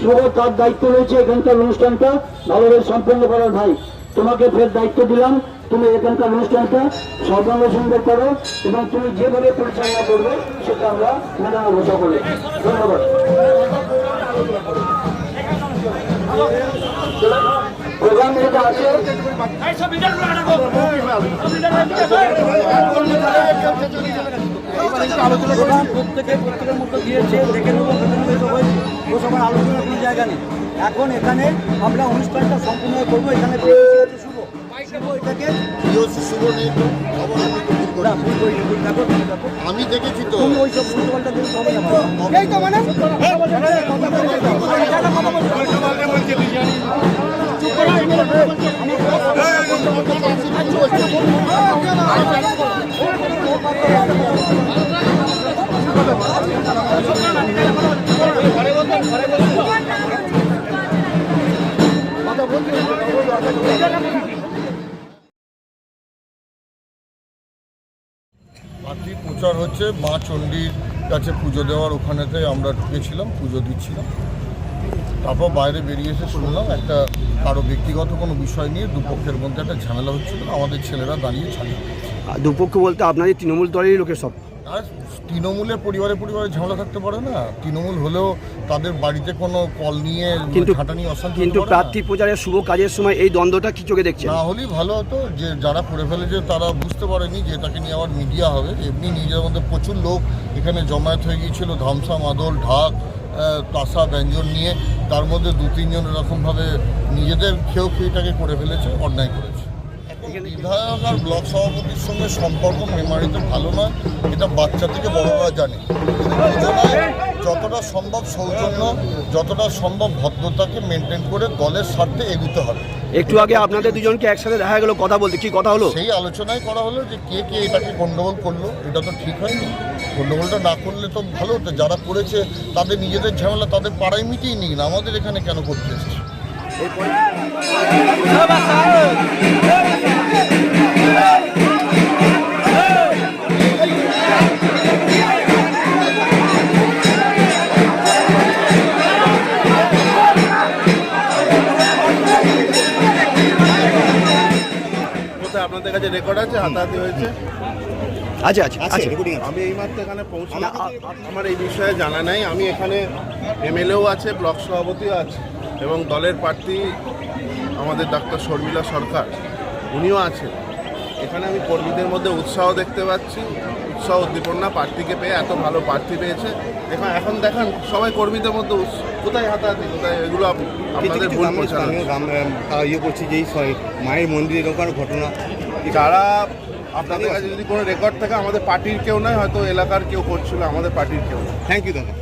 শুভ তার দায়িত্ব রয়েছে এখানকার অনুষ্ঠানটা ভালোভাবে সম্পন্ন করার ভাই। তোমাকে ফের দায়িত্ব দিলাম তুমি এখানকার অনুষ্ঠানটা সর্বাঙ্গ সুন্দর করো এবং তুমি যেভাবে পরিচালনা করবে সেটা আমরা মেনে নেব সকলে। ধন্যবাদ। প্রোগ্রাম যেটা আছে প্রত্যেকে প্রত্যেকের মতো দিয়েছে দেখে নেব। ও সবার আলোচনার কোনো জায়গা নেই এখন এখানে আমরা অনুষ্ঠানটা সম্পূর্ণ করব এখানে শুভ শুভ এটাকে প্রিয়সী শুভ নেই তো আমি দেখেছি তো ওই সব উল্টোপাল্টা জিনিস হবে না এই তো মানে। চুপ করো, পার্টি প্রচার হচ্ছে, মা চণ্ডীর কাছে পুজো দেওয়ার ওখানেতে আমরা ঢুকেছিলাম পুজো দিচ্ছিলাম। তারপর বাইরে বেরিয়ে এসে শুনলাম একটা কারও ব্যক্তিগত কোনো বিষয় নিয়ে দুপক্ষের মধ্যে একটা ঝামেলা হচ্ছিল, আমাদের ছেলেরা দাঁড়িয়ে ছাড়িয়ে দুপক্ষ বলতে আপনাদের তৃণমূল দলেরই লোকের সব। আর তৃণমূলের পরিবারে পরিবারে ঝামেলা থাকতে পারে না। তৃণমূল হলেও তাদের বাড়িতে কোনো কল নিয়ে কিন্তু খাটানি অশান্তি কিন্তু। প্রার্থী প্রচারের শুভ কাজের সময় এই দ্বন্দ্বটা কি চোখে দেখছেন? না হলেই ভালো হতো যে যারা করে ফেলেছে তারা বুঝতে পারেনি যে তাকে নিয়ে আবার মিডিয়া হবে। এমনি নিজের মধ্যে প্রচুর লোক এখানে জমায়েত হয়ে গিয়েছিল ধামসা মাদল ঢাক তাসা ব্যঞ্জন নিয়ে। তার মধ্যে দু তিনজন এরকমভাবে নিজেদের খেয়েও খেয়েটাকে করে ফেলেছে অন্যায় করেছে। বিধায়ক আর ব্লক সভাপতির সঙ্গে সম্পর্ক মেমারিতে ভালো নয় এটা বাচ্চা থেকে বড়রা জানে। যতটা সম্ভব সৌজন্য যতটা সম্ভব ভদ্রতাকে মেনটেন করে দলের স্বার্থে এগুতে হবে। একটু আগে আপনাদের দুজনকে একসাথে দেখা গেল কথা বলতে। কি কথা হলো? সেই আলোচনায় করা হলো যে কে কে এটাকে গন্ডগোল করল এটা তো ঠিক হয়নি। গন্ডগোলটা না করলে তো ভালো হতো যারা করেছে তাদের নিজেদের ঝামেলা তাদের পাড়ায় মিটিয়ে নিন। আমাদের এখানে কেন করতে এসেছে? কাছে রেকর্ড আছে হাতাহাতি হয়েছে। আচ্ছা আচ্ছা আচ্ছা আমি এই মাত্র এখানে পৌঁছলাম। আমার এই বিষয়ে জানা নাই। আমি এখানে এমএলএও আছে ব্লক সভাপতিও আছে এবং দলের প্রার্থী আমাদের ডাক্তার শর্মিলা সরকার উনিও আছেন। এখানে আমি কর্মীদের মধ্যে উৎসাহ দেখতে পাচ্ছি। উৎসাহ উদ্দীপনা প্রার্থীকে পেয়ে এত ভালো প্রার্থী পেয়েছে। এখন এখন দেখান সবাই কর্মীদের মধ্যে কোথায় হাতাহাতি কোথায় এগুলো আপ- আপনাদের ভুল ইয়ে করছি যে এই স- মায়ের মন্দিরে এরকম ঘটনা। যারা আপনাদের কাছে যদি কোনো রেকর্ড থাকে, আমাদের পার্টির কেউ নয়, হয়তো এলাকার কেউ করছিল, আমাদের পার্টির কেউ থ্যাংক ইউ দাদা।